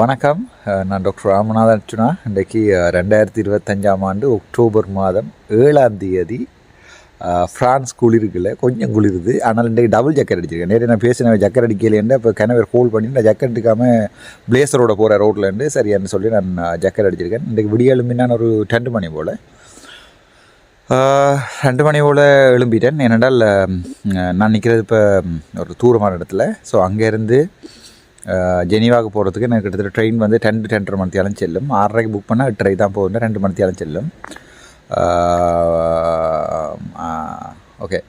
வணக்கம். நான் டாக்டர் ராமநாதன் அர்ச்சுனா இன்றைக்கு ரெண்டாயிரத்தி இருபத்தஞ்சாம் ஆண்டு அக்டோபர் மாதம் ஏழாம் தேதி ஃப்ரான்ஸ் குளிருக்குல கொஞ்சம் குளிருது. ஆனால் இன்றைக்கு டபுள் ஜக்கெட் அடிச்சிருக்கேன். நேற்று நான் பேசினேன் ஜக்கெட் அடிக்கலையேண்டு இப்போ கிணவர் ஹோல் பண்ணி நான் ஜக்கெட் எடுக்காமல் பிளேசரோட போகிற ரோட்லேருந்து சரியான்னு சொல்லி நான் ஜக்கெட் அடிச்சிருக்கேன். இன்றைக்கு விடிய எழும்பி நான் ஒரு ரெண்டு மணி போல். ரெண்டு மணி போல் எழும்பிட்டேன். ஏனென்றால் நான் நிற்கிறது இப்போ ஒரு தூரமான இடத்துல. ஸோ அங்கேருந்து ஜெனீவாவுக்கு போகிறதுக்கு எனக்கு கிட்டத்தட்ட ட்ரெயின் வந்து டென் டு டென்டரை மணித்தாலும் செல்லும். ஆறரைக்கு புக் பண்ணால் எட்டரை தான் போகுது ரெண்டு மணித்தாலும் செல்லும். ஓகே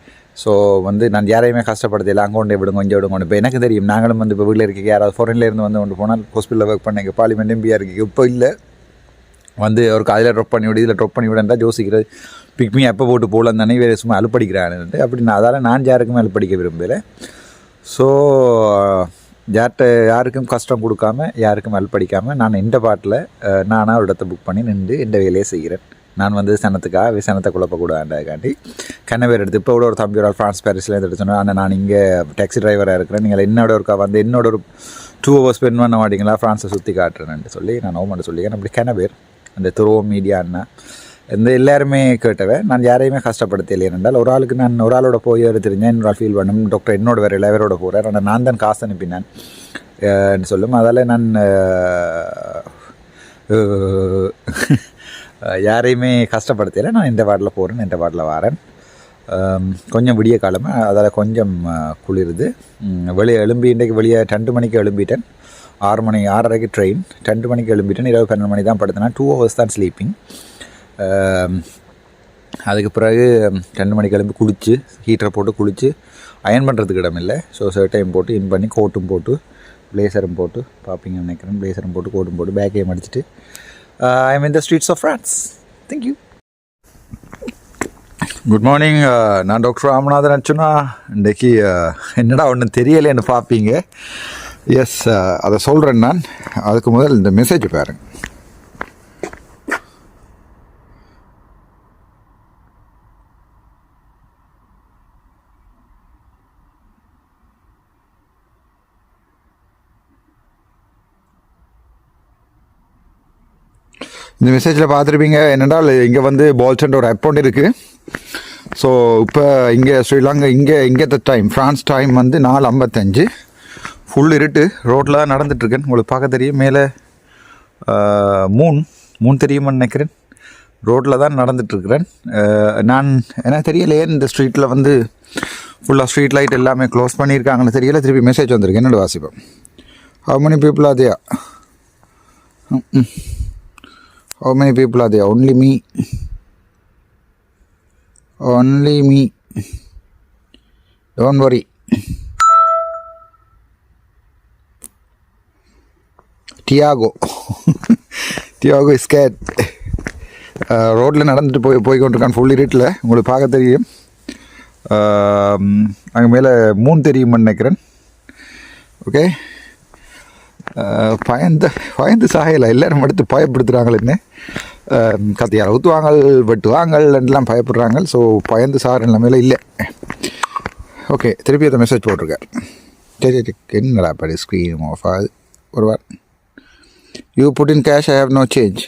ஸோ வந்து நான் யாரையுமே கஷ்டப்படுத்தல. அங்கே கொண்டு விடுங்க கொஞ்சம் விடுங்க. இப்போ எனக்கு தெரியும் நாங்களும் வந்து இப்போ வீட்டில் இருக்க யாராவது ஃபாரின்லேருந்து வந்து கொண்டு போனால் ஹாஸ்பிட்டலில் ஒர்க் பண்ணேங்க எங்கள் பார்லிமெண்ட் எம்பியாக இருக்குது இப்போ இல்லை. வந்து அவருக்கு காலையில் ட்ராப் பண்ணி விடு இதில் ட்ராப் பண்ணி விடன்றா யோசிக்கிறது. பிக்மி எப்போ போட்டு போகலாம் தானே வேறு சும்மா அலுப்படிக்கிறான்ட்டு அப்படி நான் அதால் நான் யாருக்குமே அலுப்படிக்க விரும்பலை. ஸோ யார்கிட்ட யாருக்கும் கஷ்டம் கொடுக்காம யாருக்கும் அல்படிக்காமல் நான் இந்த பாட்டில் நானாக ஒரு இடத்த புக் பண்ணி நின்று இந்த வேலையை செய்கிறேன். நான் வந்து சனத்துக்காக சனத்தை குழப்பக்கூடாதுக்காண்டி கண்ணவேர் எடுத்து இப்போ கூட ஒரு தம்பி ஒரு ஃப்ரான்ஸ் பாரிஸில் எடுத்து சொன்னேன் ஆனால் நான் இங்கே டாக்ஸி டிரைவராக இருக்கிறேன். நீங்கள் என்னோட ஒருக்கா வந்து என்னோட ஒரு டூ ஹவர்ஸ் ஸ்பெண்ட் பண்ண மாட்டீங்களா? ஃப்ரான்ஸை சுற்றி காட்டுறேன்னு சொல்லி நான் ஓமெண்ட்டு சொல்லிக்கிறேன். அப்படி கனவேர் அந்த துருவ மீடியா அண்ணா இந்த எல்லாருமே கேட்டவன் நான் யாரையுமே கஷ்டப்படுத்தலை என்றால் ஒரு ஆளுக்கு நான் ஒரு ஆளோட போய் வேறு தெரிஞ்சேன் இன்னொரு ஃபீல் பண்ணும். டாக்டர் என்னோட வேறு இளைவரோட போகிறார் ஆனால் நான் தான் காசு அனுப்பினேன். சொல்லும். அதால் நான் யாரையுமே கஷ்டப்படுத்தலை நான் இந்த வார்டில் போகிறேன் இந்த வார்டில் வரேன். கொஞ்சம் விடிய காலமாக அதால் கொஞ்சம் குளிருது. வெளியே எழும்பி இன்றைக்கு வெளியே ரெண்டு மணிக்கு எழும்பிட்டேன். ஆறு மணி ஆறரைக்கு ட்ரெயின் ரெண்டு மணிக்கு எழும்பிட்டேன். இரவு பன்னெண்டு மணி தான் படுத்தினேன் டூ ஹவர்ஸ் தான் ஸ்லீப்பிங் அதுக்கு பிறகு ரெண்டு மணி கிளம்பி குளித்து ஹீட்டரை போட்டு குளித்து அயன் பண்ணுறதுக்கு இடம் இல்லை. ஸோ ஷர்ட்டையும் போட்டு இன் பண்ணி கோட்டும் போட்டு பிளேசரும் போட்டு பார்ப்பீங்கன்னு நினைக்கிறேன். பிளேசரும் போட்டு கோட்டும் போட்டு பேக்கையும் அடிச்சுட்டு I mean the streets of France thank you good morning நான் டாக்டர் ராமநாதன் அச்சுனா இன்றைக்கி என்னடா ஒன்றும் தெரியலைன்னு பார்ப்பீங்க எஸ் அதை சொல்கிறேன் நான். அதுக்கு முதல் இந்த மெசேஜ் பாருங்கள் இந்த மெசேஜில் பார்த்துருப்பீங்க என்னென்றால் இங்கே வந்து பால்சண்ட் ஒரு அக்கௌண்ட் இருக்குது ஸோ இப்போ இங்கே ஸ்ரீலங்கா இங்கே இங்கே டைம் ஃப்ரான்ஸ் டைம் வந்து நாலு ஐம்பத்தஞ்சு. ஃபுல் இருட்டு ரோட்டில் தான் நடந்துட்டுருக்கேன் உங்களுக்கு பார்க்க தெரியும். மேலே மூன் மூன் தெரியுமான்னு நினைக்கிறேன். ரோட்டில் தான் நடந்துட்டுருக்கிறேன். நான் எனக்கு தெரியலையே இந்த ஸ்ட்ரீட்டில் வந்து ஃபுல்லாக ஸ்ட்ரீட் லைட் எல்லாமே க்ளோஸ் பண்ணியிருக்காங்கன்னு தெரியல. திருப்பி மெசேஜ் வந்திருக்கு. என்னோட வாசிப்பேன் ஹவு many பீப்புள் are ம். How many people are there? Only me. Only me. Don't worry. Tiago. Tiago is scared. Uh, ரோட்டில் நடந்துட்டு போய் போய் கொண்டிருக்கான் ஃபுல் இருட்டில் உங்களுக்கு பார்க்க தெரியும் um, அங்கே மேலே மூணு தெரியுமான்னு நினைக்கிறேன் ஓகே பயந்து பயந்து சாகையில் எல்லாரும் எடுத்து பயப்படுத்துகிறாங்களே கத்தியால் ஊற்றுவாங்க வெட்டுவாங்கள் எல்லாம் பயப்படுறாங்க ஸோ பயந்து சார் நிலைமையில் இல்லை. ஓகே திருப்பி அந்த மெசேஜ் போட்டிருக்கார். சரி சரி என்னடா படி ஸ்க்ரீன் ஆஃப் ஆகுது? ஒரு where you put in cash I have no change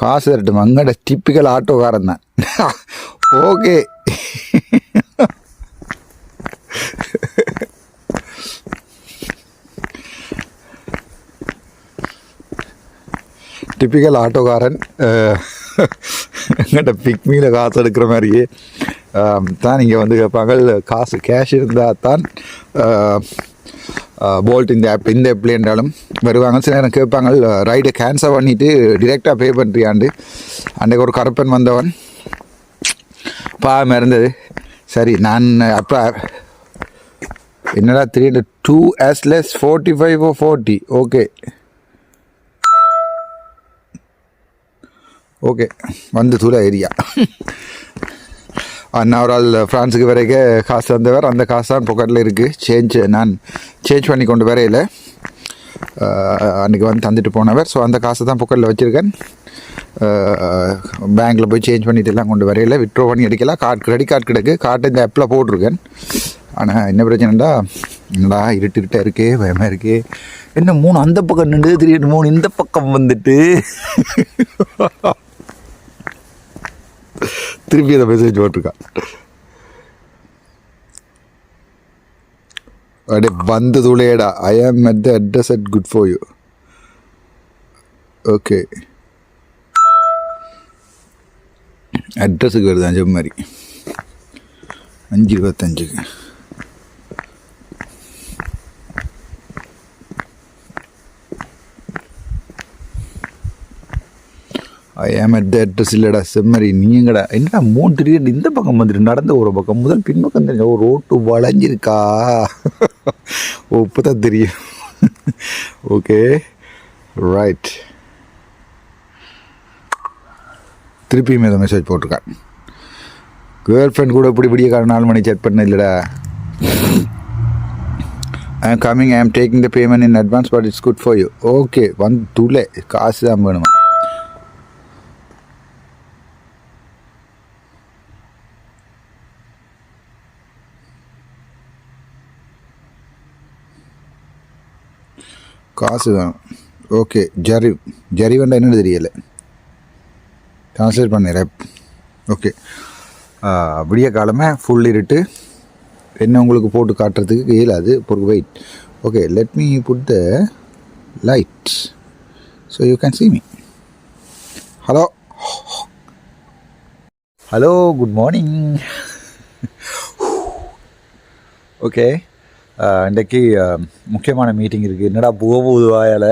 காசு தரட்டும்? அங்கட டிப்பிக்கல் ஆட்டோக்காரன் தான். ஓகே டிப்பிக்கல் ஆட்டோக்காரன் eh, எங்கிட்ட பிக்மியில் காசு எடுக்கிற மாதிரியே தான் இங்கே வந்து கேட்பாங்க. காசு கேஷ் இருந்தால் தான் போல்ட் இந்த ஆப் இந்த ஆப்ல என்றாலும் வருவாங்க. சில நேரம் கேட்பாங்க ரைடை கேன்சல் பண்ணிவிட்டு டிரெக்டாக பே பண்ணுறியாண்டு அன்றைக்கு ஒரு கருப்பன் வந்தவன் பாவம் இருந்தது சரி நான் அப்போ என்னடா three hundred two எஸ்லெஸ் forty five oh forty okay okay வந்து தூர ஏரியா. அண்ணா ஒரு ஆள் ஃப்ரான்ஸுக்கு வரைக்கும் காசு வந்தவர் அந்த காசு தான் பொக்கெட்டில் இருக்குது சேஞ்ச் நான் சேஞ்ச் பண்ணி கொண்டு வரையில். அன்றைக்கி வந்து தந்துட்டு போனவர். ஸோ அந்த காசை தான் பொக்கெட்டில் வச்சுருக்கேன். பேங்க்கில் போய் சேஞ்ச் பண்ணிட்டு எல்லாம் கொண்டு வரையில. விட்ரோ பண்ணி அடிக்கலாம் கார்டு கிரெடிட் கார்டு கிடக்கு. கார்டு இந்த ஆப்பில் போட்டிருக்கேன். ஆனால் என்ன பிரச்சனைடா என்னடா இருட்டு இருட்டாக இருக்கே பயமாக இருக்கே. என்ன மூணு அந்த பக்கம் நின்று திடீர்னு மூணு இந்த பக்கம் வந்துட்டு. திருப்பி அதை மெசேஜ் போட்டிருக்கான். அடே வந்ததுலேடா I am at the address at good for you okay அட்ரஸுக்கு வருது அஞ்சு மாதிரி. அஞ்சு இருபத்தஞ்சுக்கு. ஐ ஆம் த இல்லைடா செம்மறி நீங்கடா. என்னடா மூணு திடீர்னு இந்த பக்கம் வந்துட்டு நடந்த ஒரு பக்கம் முதல் பின்பக்கம் தெரிஞ்ச ஒரு ரோட்டு வளைஞ்சிருக்கா? ஓ இப்போ தான் தெரியும். ஓகே ரைட் திருப்பியும் ஏதோ மெசேஜ் போட்டிருக்கேன். கேர்ள் ஃப்ரெண்ட் கூட இப்படி இப்படியே காரணம் நாலு மணி செக் பண்ண இல்லைடா. ஐ am coming I am taking the payment in advance but it's good for you okay வந்து துளை காசு தான் வேணுமா? காசு வேணும் ஓகே ஜரி ஜரிவண்டா என்னென்னு தெரியலை. தெரியல ட்ரான்ஸ்லேட் பண்ணிடுறேன் ஓகே. விடிய காலமே ஃபுல் இருட்டு. என்ன உங்களுக்கு போட்டு காட்டுறதுக்கு இயலாது பொறுக்கு wait okay let me put the light so you can see me hello hello good morning okay இன்றைக்கு முக்கியமான மீட்டிங் இருக்குது என்னடா போக போகுது வாயால்?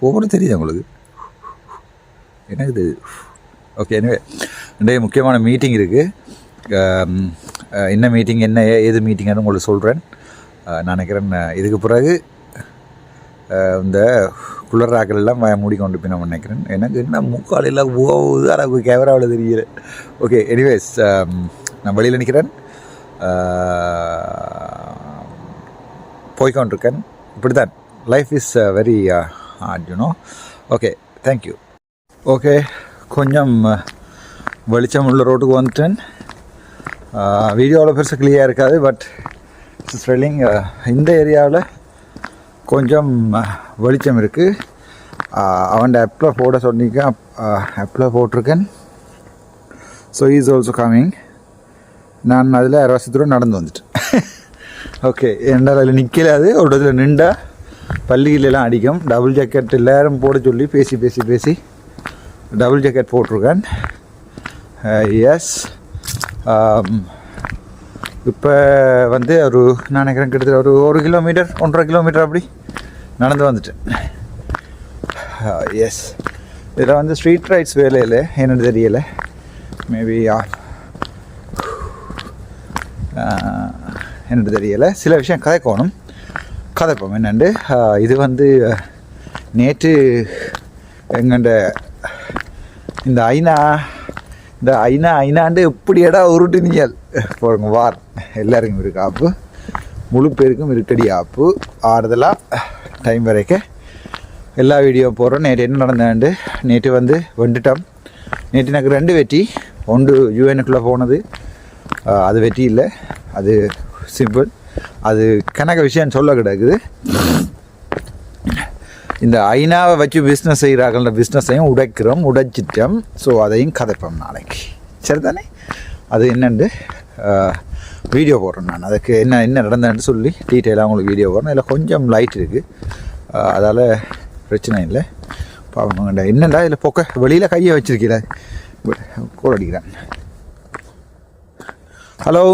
போகணும் தெரியுது உங்களுக்கு? எனக்கு தெரியுது ஓகே எனவே இன்றைய முக்கியமான மீட்டிங் இருக்குது என்ன மீட்டிங் என்ன ஏது மீட்டிங்னு உங்களுக்கு சொல்கிறேன் நான் நினைக்கிறேன் இதுக்கு பிறகு இந்த குளிராக்கள் எல்லாம் வ- மூடிக்கொண்டு போய் um, நான் நினைக்கிறேன். எனக்கு என்ன முக்கால் எல்லாம் போகுது எனக்கு கேமராவில் தெரியல. ஓகே எனிவேஸ் நான் வெளியில் நிற்கிறேன் போய்கொண்டிருக்கேன் இப்படி தான் life is very uh, hard you know uh, okay thank you okay கொஞ்சம் uh, வெளிச்சம் உள்ள ரோட்டுக்கு வந்துட்டேன். வீடியோவில் பெருசாக கிளியாக இருக்காது பட் இட்ஸ் ட்ரெல்லிங் இந்த ஏரியாவில் கொஞ்சம் வெளிச்சம் இருக்குது அவன் ஆப்பில் போட சொன்னீங்க. ஆப்பில் போட்டிருக்கேன். ஸோ இஸ் ஆல்சோ கம்மிங் நான் அதில் அரை தூரம் நடந்து வந்துட்டேன். ஓகே என்னால் அதில் நிற்கல அது ஒரு இதில் நின்றா பள்ளியிலலாம் அடிக்கும். டபுள் ஜாக்கெட் எல்லாரும் போட சொல்லி பேசி பேசி பேசி டபுள் ஜாக்கெட் போட்டிருக்கேன். எஸ் இப்போ வந்து ஒரு நான் நினைக்கிறேன் கிட்டத்தட்ட ஒரு ஒரு கிலோமீட்டர் ஒன்றரை கிலோமீட்டர் அப்படி நடந்து வந்துட்டேன். Ah, எஸ் இதில் வந்து ஸ்ட்ரீட் ரைட்ஸ் வேலையில் என்னென்னு தெரியலை. மேபி ah, என்னென்னு தெரியலை. சில விஷயம் கதைக்கணும். கதைப்போம் என்னென்று ah, இது வந்து நேற்று எங்கண்ட இந்த ஐநா இந்த ஐநா ஐநாண்டு எப்படி இடம் உருட்டுனீங்கள் போடுங்க வார். எல்லாருக்கும் இருக்கு ஆப்பு முழு பேருக்கும் இருக்கடி ஆப்பு ஆறுதலாக டைம் வரைக்கும் எல்லா வீடியோ போடுறோம். நேற்று என்ன நடந்தாண்டு நேற்று வந்து வந்துட்டோம் நேற்று எனக்கு ரெண்டு வெற்றி ஒன்று யூஎனுக்குள்ளே போனது. அது வெற்றி இல்லை. அது சிம்பிள் அது கணக்க விஷயம் சொல்ல கிடக்குது. இந்த ஐநாவை வச்சு பிஸ்னஸ் செய்கிறாங்கள பிஸ்னஸையும் உடைக்கிறோம் உடைச்சிட்டோம். ஸோ அதையும் கதைப்போம் நாளைக்கு. சரிதானே? அது என்னண்டு? வீடியோ போடுறேன் நான். அதுக்கு என்ன என்ன நடந்தேன்னு சொல்லி டீட்டெயிலாக உங்களுக்கு வீடியோ போடுறேன். இதில் கொஞ்சம் லைட் இருக்குது அதால் பிரச்சனை இல்லை. பாவம் என்னண்டா இதில் பொக்க? வெளியில் கையை வச்சுருக்கிறேன் கோல் அடிக்கிறேன். Hello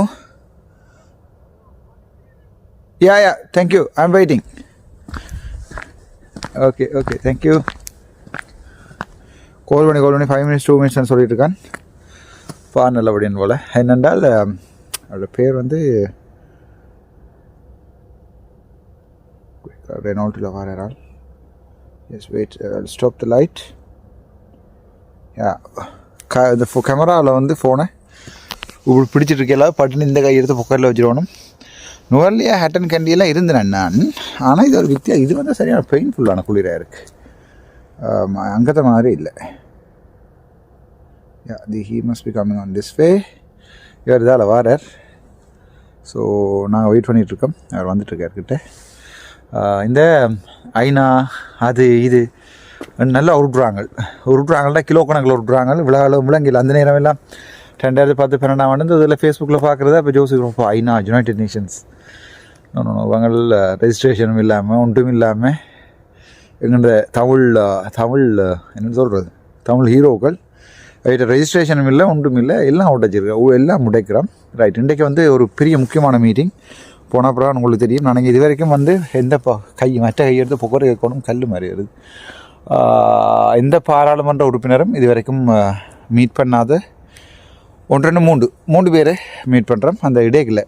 yeah yeah thank you I am waiting okay okay thank you call பண்ணி கோல் பண்ணி. ஃபைவ் மினிட்ஸ் டூ மினிட்ஸ்னு சொல்லிட்டு இருக்கான். ஃபார்னல் நல்லபடின்னு போல். என்னென்றால் அவரோட பேர் வந்து ரெனால்ட்டில் வரால் yes wait stop the light yeah க இந்த ஃபோ கேமராவில் வந்து ஃபோனை இப்படி பிடிச்சிட்டு இருக்கல பட்டுன்னு இந்த கை எடுத்து பொக்கரில் வச்சிருவணும் நுவர்லியா ஹேட்டன் கண்டியெல்லாம் இருந்தேன் நான். ஆனால் இது ஒரு வித்தியா இது வந்து சரியான பெயின்ஃபுல்லான குளிராக இருக்குது அங்கத்த மாதிரி இல்லை. Yeah, the, he must be coming on this way. இவர் இதால் வாரார். ஸோ நாங்கள் வெயிட் பண்ணிகிட்ருக்கோம் அவர் வந்துட்டுருக்கார் கிட்ட. இந்த ஐநா அது இது நல்லா உருட்டுறாங்க. உருட்டுறாங்கல்ல கிலோ கணக்கில் உருட்டுறாங்க. விழாவில் விலங்கில் அந்த நேரம் எல்லாம் ரெண்டாயிரத்தி பத்து பன்னெண்டாம் ஆண்டு இதில் ஃபேஸ்புக்கில் பார்க்குறது அப்போ ஜோசிக்கிறோம் ஐநா யுனைடெட் நேஷன்ஸ் அவங்க ரெஜிஸ்ட்ரேஷனும் இல்லாமல் ஒன்றும் இல்லாமல் எங்கள்கிட்ட தமிழ் தமிழ் என்ன சொல்கிறது தமிழ் ஹீரோக்கள் ரைட் ரெஜிஸ்ட்ரேஷனும் இல்லை ஒன்றும் இல்லை. எல்லாம் உடைச்சிருக்கோம் எல்லாம் உடைக்கிறோம் ரைட் இன்றைக்கு வந்து ஒரு பெரிய முக்கியமான மீட்டிங் போன அப்புறம் உங்களுக்கு தெரியும். நான் இது வரைக்கும் வந்து எந்த கை மற்ற கையெடுத்து எடுத்து புகர் கேட்கணும் கல் மாதிரி வருது இந்த எந்த பாராளுமன்ற உறுப்பினரும் இது வரைக்கும் மீட் பண்ணாத. ஒன்று மூன்று. மூன்று பேரை மீட் பண்ணுறோம் அந்த இடையில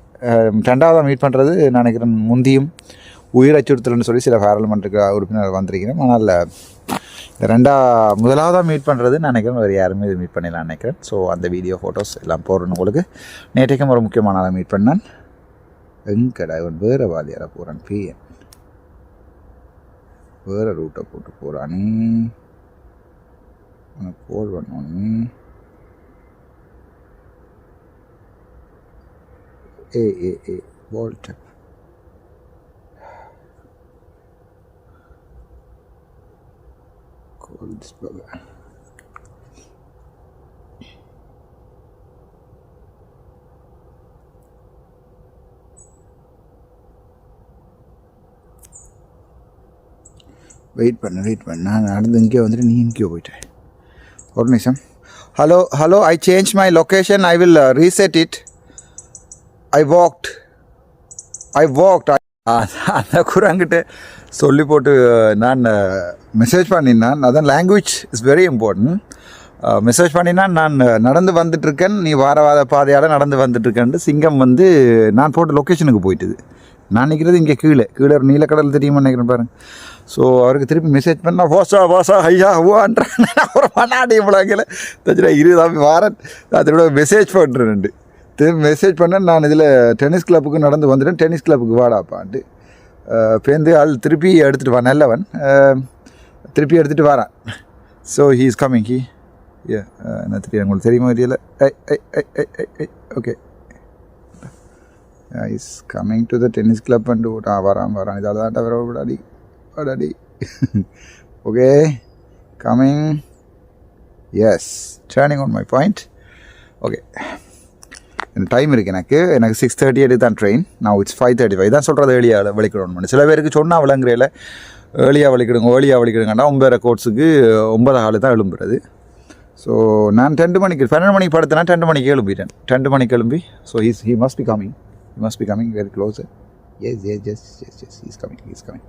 ரெண்டாவதாக மீட் பண்ணுறது நினைக்கிறேன் முந்தியும் உயிர் அச்சுறுத்தல்னு சொல்லி சில பாராளுமன்ற உறுப்பினர் வந்திருக்கிறேன் ஆனால் இந்த ரெண்டா முதலாவதாக மீட் பண்ணுறது நான் நினைக்கிறேன். வேறு யாருமே இது மீட் பண்ணலாம் நினைக்கிறேன். ஸோ அந்த வீடியோ ஃபோட்டோஸ் எல்லாம் போடுறேன் உங்களுக்கு. நேற்றைக்கும் ஒரு முக்கியமான ஆளை மீட் பண்ணேன். எங்கடா இவன் வேறு வாதியார போகிறான் பிஎன் வேறு ரூட்டை போட்டு போகிறானே உனக்கு கோல் பண்ணோன்னு ஏ ஏ ஏ வோல்ட் call this brother. வெயிட் பண்ணு வெயிட் பண்ணு நான் நடந்து இங்கே வந்துட்டு நீ இங்கேயோ போயிட்டேன் ஒரு நிமிஷம் hello hello I change my location I will reset it I walked I walked அந்த குரான்கிட்ட சொல்லி போட்டு நான் மெசேஜ் பண்ணினான் அதான் language is very important message பண்ணினா நான் நடந்து வந்துட்டுருக்கேன். நீ வார வார பாதையால் நடந்து வந்துட்டுருக்கேன்ட்டு சிங்கம் வந்து நான் போட்ட லொக்கேஷனுக்கு போயிட்டுது. நான் நிற்கிறது இங்கே கீழே. கீழே ஒரு நீலக்கடல் தெரியுமா நினைக்கிறேன் பாருங்க. ஸோ அவருக்கு திருப்பி மெசேஜ் பண்ணால் வாசா வாசா ஐயா ஹுவான்றேன் ஒரு மண்ணாடி இவ்வளோ தச்சுடா இருபதாம் வாரன். நான் மெசேஜ் பண்ணுறேன் திரும்ப மெசேஜ் பண்ணேன் நான் இதில் டென்னிஸ் கிளப்புக்கு நடந்து வந்துட்டேன். டென்னிஸ் கிளப்புக்கு வாடாப்பான்ட்டு பேருந்து ஆள் திருப்பி எடுத்துகிட்டு வா நல்லவன். திருப்பி எடுத்துகிட்டு வரான். So he is coming he ஏ என்ன தெரியும் உங்களுக்கு தெரியுமா தெரியல. I I I I I I okay is coming to the tennis club and ah வரான் வரான். இதால் தான் வர விடாடி விடாடி. Okay coming yes turning on my point okay எனக்கு டைம் இருக்குது எனக்கு. எனக்கு சிக்ஸ் தேர்ட்டி எயிட் தான் ட்ரெயின் நான் இட்ஸ் ஃபைவ் தேர்ட்டி ஃபைவ் தான் சொல்கிறது ஏர்லியாக வலிக்கிடணும் சில பேருக்கு சொன்னால் விளங்குறையில் ஏர்லியாக வலிக்கிடுங்க ஏர்லியாக வலிக்கிடுங்கன்னா ஒன்பதரை கோர்ஸுக்கு ஒன்பது ஆள் தான் எழும்புறது. ஸோ நான் ரெண்டு மணிக்கு பன்னெண்டு மணிக்கு படுத்தேன்னா ரெண்டு மணிக்கு எழும்பிட்டேன். ரெண்டு மணிக்கு எழும்பி so he's he must be coming he must be coming very close yes yes yes yes yes is coming is coming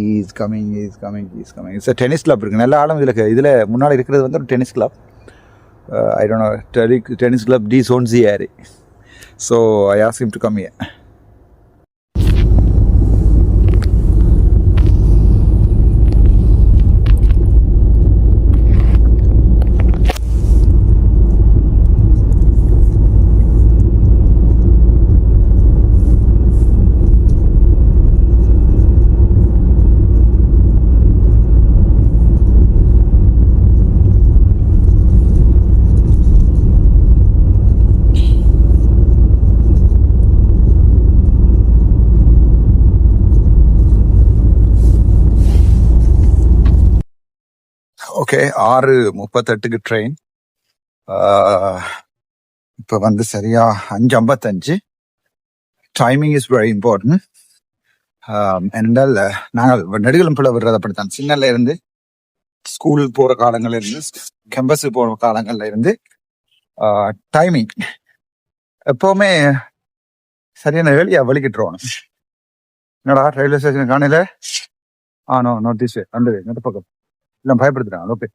is coming is coming is coming it's tennis club இருக்குது நல்ல ஆளும் இதில் இதில் முன்னாடி இருக்கிறது வந்து ஒரு tennis club Uh, I don't know, tennis club D Zone So I asked him to come here. ஆறு முப்பத்தெட்டுக்கு ட்ரெயின் இப்போ வந்து சரியா அஞ்சு ஐம்பத்தஞ்சு. டைமிங் இஸ் வெரி இம்பார்ட்டன்ட் என்றால் நாங்கள் நெடுகளும் பிள்ளை விடுறது அப்படித்தான். சின்னல இருந்து ஸ்கூல் போகிற காலங்கள்ல இருந்து கேம்பஸ் போகிற காலங்கள்ல இருந்து டைமிங் எப்போவுமே சரியான வேலையா வலிக்கிட்டுருவோம். என்னடா ரயில்வே ஸ்டேஷன் காணையில் ஆ நோ நாட் திஸ் அந்த பக்கம். இல்லை பயப்படுத்துறாங்க. ஓகே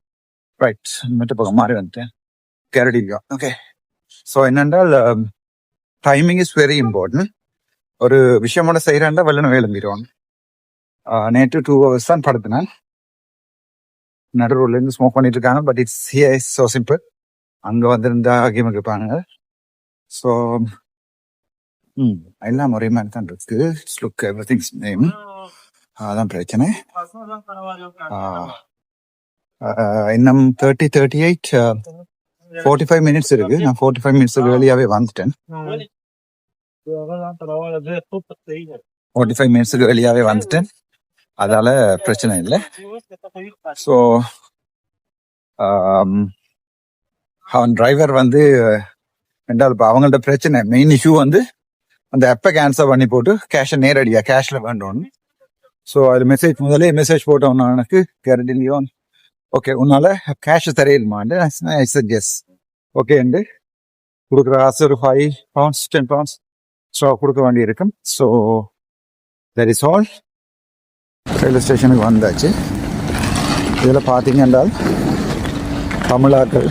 ரைட் மெட்ட பக்கம் மாறி வந்துட்டேன் கேரடிக்கா ஓகே ஸோ என்னென்றால் டைமிங் இஸ் வெரி இம்பார்ட்டன்ட் ஒரு விஷயமோட செய்கிறாண்டா வெள்ளன வேலும்பிடுவாங்க நேற்று டூ ஹவர்ஸ் தான் படுத்தினேன். நடு ரோட்ல இருந்து ஸ்மோக் பண்ணிட்டு இருக்காங்க but it's here is so simple அங்கே வந்திருந்தா கேம் இருப்பாங்க ஸோ ம் எல்லாம் ஒரே மாதிரி தான் இருக்கு. லுக் எவ்ரி திங்ஸ் நேம் அதான் பிரச்சனை. இன்னும் thirty thirty eight forty five minutes இருக்கு நான் ஃபோர்ட்டி ஃபைவ் மினிட்ஸுக்கு வெளியாவே வந்துட்டேன். ஃபோர்ட்டி ஃபைவ் மினிட்ஸுக்கு வெளியாவே வந்துட்டேன். அதால பிரச்சனை இல்லை. ஸோ அவன் டிரைவர் வந்து ரெண்டாவது இப்போ அவங்கள்ட்ட பிரச்சனை மெயின் இஷ்யூ வந்து அந்த ஆப்பை கேன்சல் பண்ணி போட்டு கேஷை நேரடியாக கேஷில் வேண்டோன்னு ஸோ அதில் மெசேஜ் முதலே மெசேஜ் போட்டவன் எனக்கு கேரண்டிலையோ ஓகே உன்னால கேஷ் தரையிலுமாண்டு ஐ ஓகே அண்டு கொடுக்குற காசு ஒரு five pounds ten pounds so கொடுக்க வேண்டி இருக்கும் so that is all railway ஸ்டேஷனுக்கு வந்தாச்சு இதில் பார்த்தீங்க என்றால் தமிழாக்கள்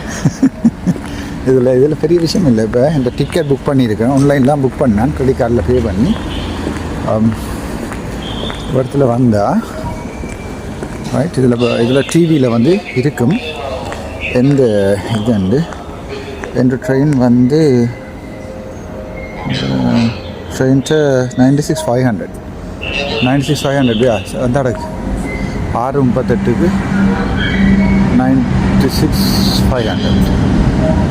இதில் இதில் பெரிய விஷயம் இல்லை இப்போ இந்த டிக்கெட் புக் பண்ணியிருக்கேன் ஆன்லைன் தான் புக் பண்ணேன் கிரெடிட் கார்டில் பே பண்ணி இடத்துல வந்தால் ரைட் இதில் இதில் டிவியில் வந்து இருக்கும். எந்த இது வந்து? எந்த ட்ரெயின் வந்து ட்ரெயின்ட்டு ninety six five hundred ninety six five hundred அந்த அடக்கு ஆறு முப்பத்தெட்டுக்கு நைன்டி சிக்ஸ் ஃபைவ் ஹண்ட்ரட்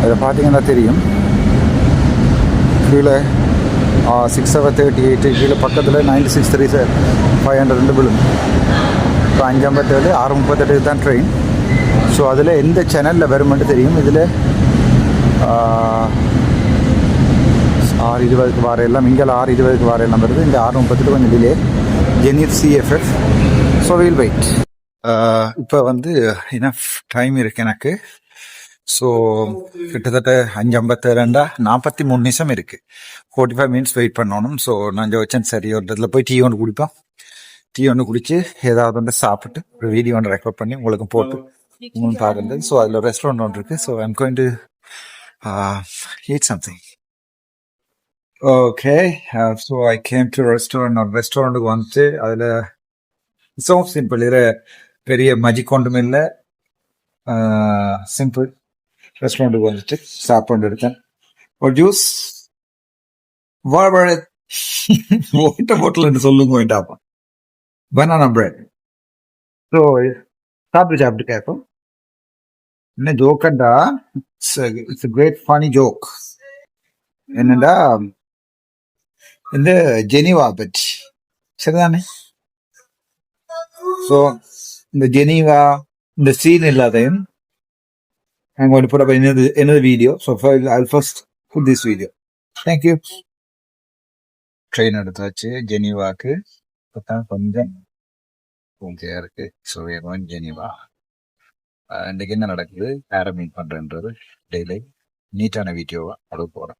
அதை பார்த்தீங்கன்னா தெரியும். கீழே சிக்ஸ் செவன் தேர்ட்டி எயிட்டு கீழே பக்கத்தில் நைன்டி சிக்ஸ் த்ரீ சார் ஃபைவ் ஹண்ட்ரட் ரெண்டு விழும். இப்போ அஞ்சம்பத்தேழு ஆறு முப்பத்தெட்டுக்கு தான் ட்ரெயின் ஸோ அதில் எந்த சேனலில் வருமென்று தெரியும். இதில் ஆறு இருபதுக்கு வார எல்லாம் இங்கே ஆறு இருபதுக்கு வார எல்லாம் வருது. இந்த ஆறு முப்பத்தெட்டு கொஞ்சம் டிலே ஜெனிஃப் சிஎஃப்எஃப் ஸோ வீல் வெயிட் இப்போ வந்து இனஃப் டைம் இருக்கு எனக்கு. ஸோ கிட்டத்தட்ட அஞ்சு ஐம்பத்தி ரெண்டா நாற்பத்தி மூணு நிமிஷம் இருக்குது ஃபோர்ட்டி ஃபைவ் மினிட்ஸ் வெயிட் பண்ணணும். ஸோ நான் ஜோச்சன் சரி ஒரு இடத்துல போய் டீ ஒன்று குடிப்போம். டீ ஒன்று குடிச்சு ஏதாவது ஒன்று சாப்பிட்டு ஒரு வீடியோ ஒன்று ரெக்கார்ட் பண்ணி உங்களுக்கு போட்டு உங்களுக்கு பாருங்க ஸோ அதில் ரெஸ்டாரண்ட் ஒன்று இருக்கு. So I'm going to eat something okay so I came to restaurant ஒரு ரெஸ்டாரண்ட்டுக்கு வந்துட்டு அதில் ஸோ சிம்பிள் இதில் பெரிய மஜிக் ஒன்றும் இல்லை. சிம்பிள் ரெஸ்டாரண்ட்டுக்கு வந்துட்டு சாப்பாடு எடுத்தேன் ஒரு ஜூஸ் வாழ ஓட்ட போட்டலன்னு சொல்லுங்க வேண்டாப்பா பனானா பிரெட் ஸோ சாப்பிட்டு சாப்பிட்டு கேட்போம். என்ன ஜோக்கண்டா it's it's great funny joke என்னடா இந்த ஜெனிவா பற்றி சரிதானே? ஸோ இந்த ஜெனிவா இந்த சீன் இல்லாதையும் I'm going to put up another another video. So for, I'll first put this video. Thank you. Train எடுத்தாச்சு ஜெனீவாக்கு இப்போதான் கொஞ்சம் ஓகேயா இருக்கு. So Geneva. ஜெனீவா இன்றைக்கு என்ன நடக்குது? யாரை மீட் பண்ணுறன்றது டெய்லி நீட்டான வீடியோவாக அளவு போகிறேன்